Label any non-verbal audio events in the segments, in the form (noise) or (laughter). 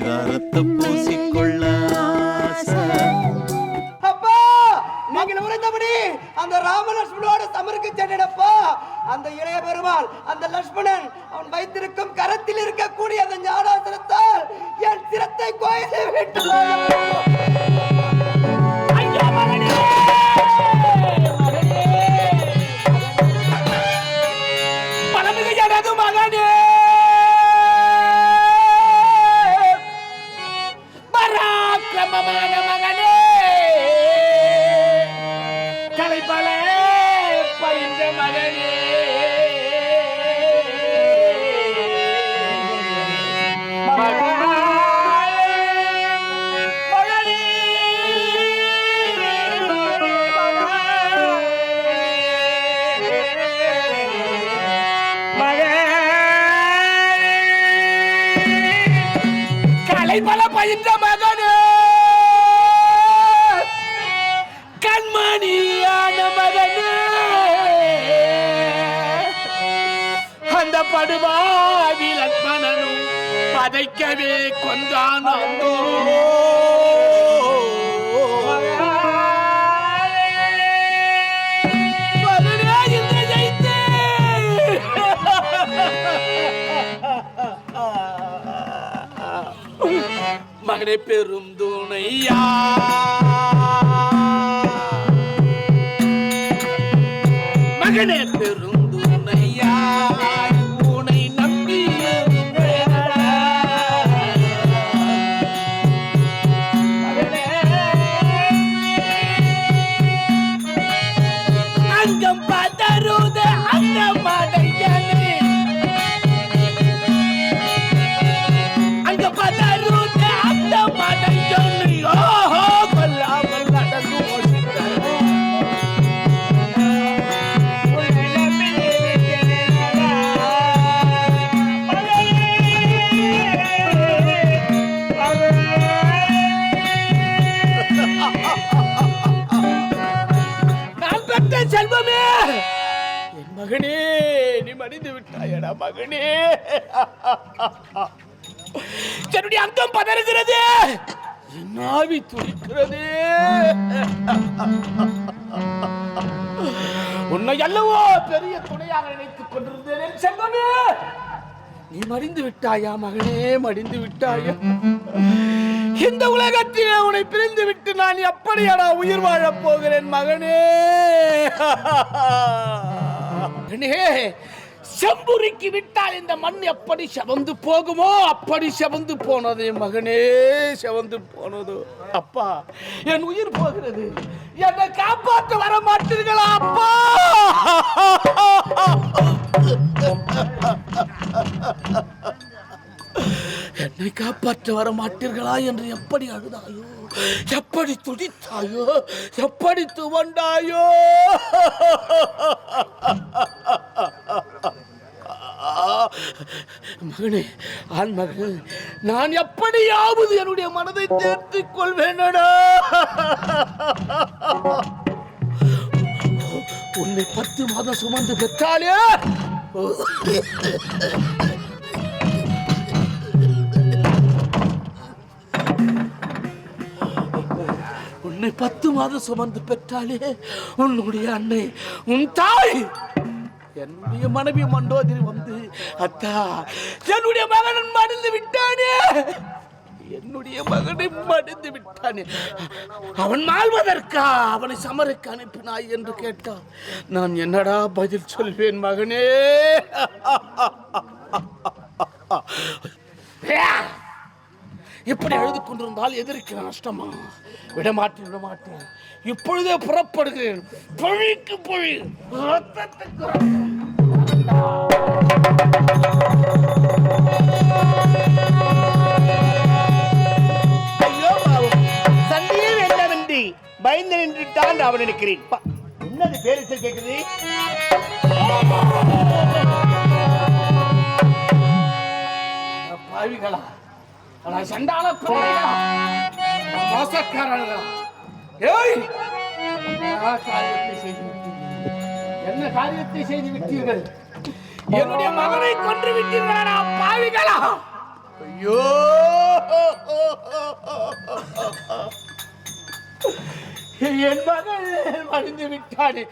பரிதாரத்தை பூசிக்கொள்ள அப்பா நீங்கள் உரைத்தபடி அந்த ராமலட்சுமணோட சமருக்கு சென்றடப்பா அந்த இளைய பெருமாள் அந்த லட்சுமணன் அவன் வைத்திருக்கும் கரத்தில் இருக்கக்கூடிய அந்த ஞானாசனத்தால் என் சிரத்தை கோயிலை விட்டு மகனே மகனே பயின்ற மகனே. கண்மணியான அந்த லக்மணனும் பதைக்கவே கொன்றான் அந்தோ மகனே பெரும் துணையா. மகனே பெரும் மகனே நீ மடிந்து விட்டாயடா மகனே. தன்னுடைய அங்கம் பதறுகிறது? நாவி ஆவி துடிக்கிறது. உன்னை அல்லவோ பெரிய துணையாக நினைத்துக் கொண்டிருந்தேன் செல்வமே. நீ மடிந்து விட்டாயா மகனே? மடிந்து விட்டாயா? இந்த உலகத்தில் உன்னை பிரிந்து விட்டு நான் எப்படியடா உயிர் வாழப் போகிறேன் மகனே மகனே? செம்புரிக்கு விட்டால் இந்த மண் எப்படி செவந்து போகுமோ அப்படி செவந்து போனது மகனே செவந்து போனது. அப்பா என் உயிர் போகிறது. என்னை காப்பாற்ற வர மாட்டீர்களா அப்பா? என்னை காப்பாற்ற வர மாட்டீர்களா என்று எப்படி அழுதாயோ எப்படி துடித்தாயோ எப்படி துவண்டாயோ. மகனே ஆண் மகன் நான் எப்படியாவது என்னுடைய மனதை தேர்த்திக் கொள்வேனடா. உன்னை பத்து மாதம் சுமந்து பெற்றாலே உன்னை பத்து மாதம் சுமந்து பெற்றாலே உன்னுடைய அன்னை உன் தாய். என்னுடைய மனைவி மண்டோதரி வந்து அத்தா என்னுடைய மகன் மடிந்து விட்டானே. என்னுடைய மகனை மடிந்து விட்டானே. அவன் மாழ்வதற்கா அவனை சமருக்கு அனுப்பினாய் என்று கேட்டான். நான் என்னடா பதில் சொல்வேன் மகனே? (laughs) இப்படி அழுது கொண்டிருந்தால் எதிர்க்கிற நஷ்டமா? விடமாட்டேன் விடமாட்டேன். இப்பொழுதே புறப்படுகிறேன். பொழிக்கு பொழி. ரத்தத்துக்கு ரத்தம். ஐயோ பயந்து நின்றுட்டான் அவன் நினைக்கிறேன். என்னது பேரிச்சல் கேட்குது பாவிகளா? அட சண்டால பிள்ளைகளா அட மோசக்காரர்களா ஏய்! என்ன காரியத்தை செய்து விட்டீர்கள்? என்ன காரியத்தை செய்து விட்டீர்கள்? என்னுடைய மகனை கொன்று விட்டீர்களா பாவிகளா? ஐயோ! என் மகள் மடிந்து விட்டானே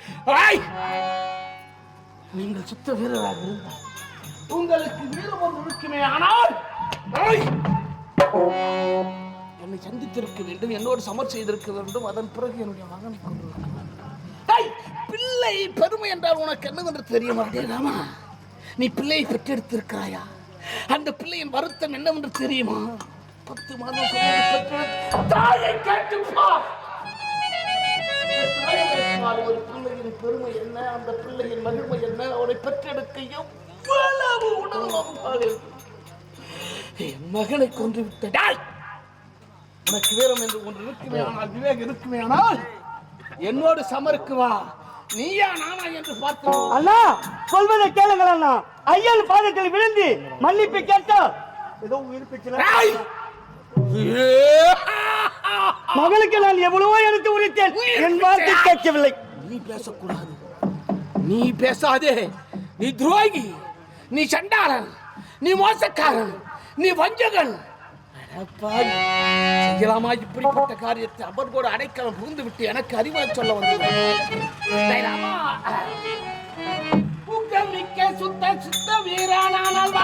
நீங்கள் சுத்த வீரராக இருந்தால் உங்களுக்கு வீரம் ஒன்று இருக்குமே ஆனால் என்னை சந்தித்திருக்க வேண்டும் என்னோடு சமர் செய்திருக்க வேண்டும். அதன் பிறகு என்னுடைய மகனை கொண்டு பிள்ளை பெருமை என்றால் உனக்கு என்னவென்று தெரிய மாட்டேனாமா நீ பிள்ளையை பெற்றெடுத்திருக்கிறாயா? அந்த பிள்ளையின் வருத்தம் என்னவென்று தெரியுமா? பத்து மாதம் தாயை கேட்டு ஒரு பிள்ளையின் பெருமை என்ன? அந்த பிள்ளையின் மகிழ்மை என்ன? அவனை பெற்றெடுக்க எவ்வளவு உணர்வு என் மகனை கொன்று விட்டடாய் உனக்கு வீரம் என்று ஒன்று இருக்குமே ஆனால் விவேகம் இருக்குமே ஆனால் என்னோடு சமருக்கு வா. நீயா நானா என்று பார்த்து அண்ணா சொல்வதை கேளுங்கள் அண்ணா. ஐயன் பாதத்தில் விழுந்து மன்னிப்பு கேட்டா. ஏதோ உயிர்! மகளுக்கு நான் எவ்வளவோ எடுத்து உரைத்தேன். என் வார்த்தை கேட்கவில்லை. நீ பேசக்கூடாது. நீ பேசாதே. நீ துரோகி. நீ சண்டாளன். நீ மோசக்காரன். நீ வஞ்சகன். செய்யலாமா இப்படிப்பட்ட காரியத்தை? அவர்களோடு அடைக்கலம் புகுந்து விட்டு எனக்கு அறிவுரை சொல்ல வந்தது டேய் ராமா, மிக்க சுத்த சுத்த வீரனானால்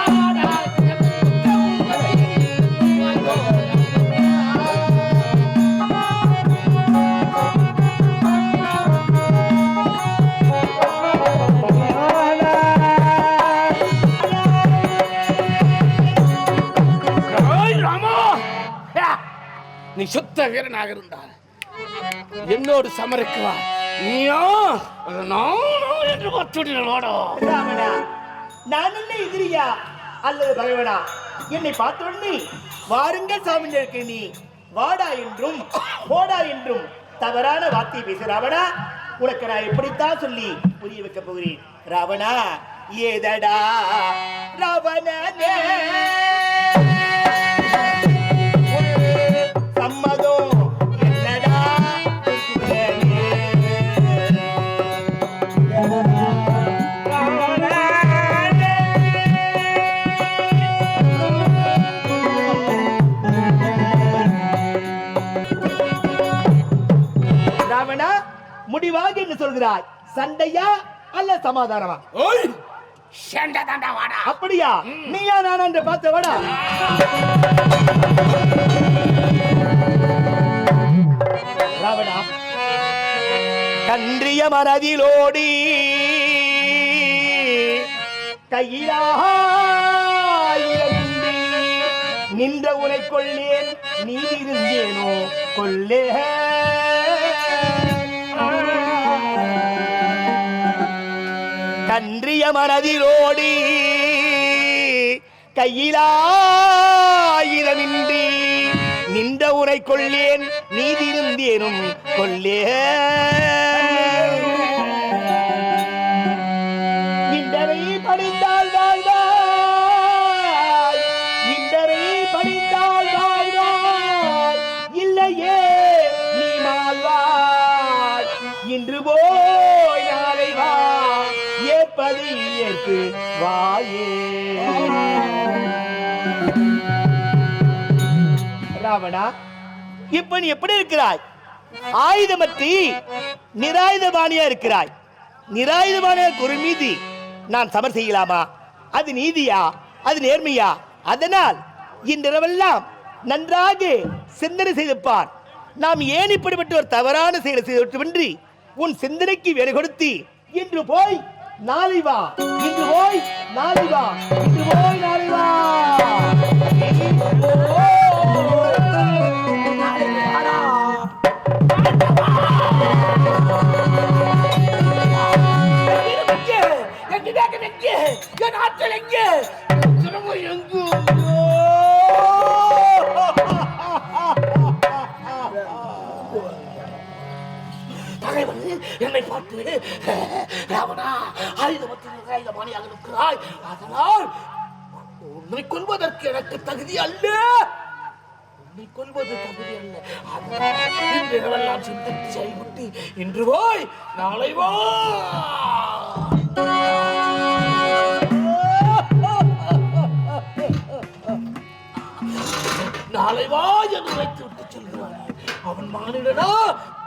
நீ வீரனாக இருந்தார் என்னோடு சமருக்கு வா நீயோ நானோ என்று மற்றோடோ நான் என்ன எதிரியா? அல்லது பகவனா? என்னை பார்த்த உடனே வாருங்கள் சாமி நீ. வாடா என்றும் போடா என்றும் தவறான வார்த்தை பேச ராவணா உனக்கு நான் எப்படித்தான் சொல்லி புரிய வைக்க போகிறேன். ராவணா ஏதடா? ராவணனே. முடிவாக என்ன சொல்கிறாய் சண்டையா அல்ல சமாதானமா? சேண்டா தாண்டா வாடா. அப்படியா? நீயா நானா என்று பார்த்த வாடா. கன்றிய மனதிலோடி கையிலாயிரமின்றி நின்ற உனை கொள்ளேன் நீ இருந்தேனோ? கொல்லே கன்றிய மனதிலோடி கையிலாயிரமின்றி நின்ற உரை கொள்ளேன் நீதிருந்தேனும் கொல்லே வாயே ராவணா இப்ப நீ எப்படி இருக்கிறாய்? ஆயுதமற்றி நிராயுதபாணியா இருக்கிறாய். நிராயுதபாணியா குரு மீதி. நான் சமர் செய்யலாமா? அது நீதியா? அது நேர்மையா? அதனால் இன்றிரவெல்லாம் நன்றாக சிந்தனை செய்துப்பார். நாம் ஏன் இப்படிப்பட்ட ஒரு தவறான செயலை செய்துவின்றி உன் சிந்தனைக்கு வேலை கொடுத்து இன்று போய் நாளை வா இன்று போய் நாளை வா இன்று போய் நாளை வா எங்கே? என் ஆற்றல் எங்கே? என் என்னை பார்த்து ராவணா ஆயுதமத்தில் ஆயுதமானியாக இருக்கிறாய் அதனால் உன்னை கொள்வதற்கு எனக்கு தகுதி அல்ல. உன்னை கொள்வது தகுதி அல்ல. அதனால் இன்று சிந்தித்து செயல்பட்டு இன்று போய் நாளை வா. நாளை வா என்று வைத்து விட்டு செல்கிறானே அவன் மானிடனா?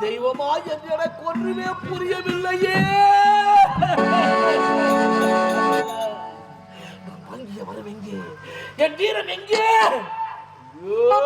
தெய்வமா என்று எனக்கு ஒன்றுமே புரியவில்லையே. வாங்கிய வரம் எங்கே? என் வீரம் எங்கே? ஐயோ!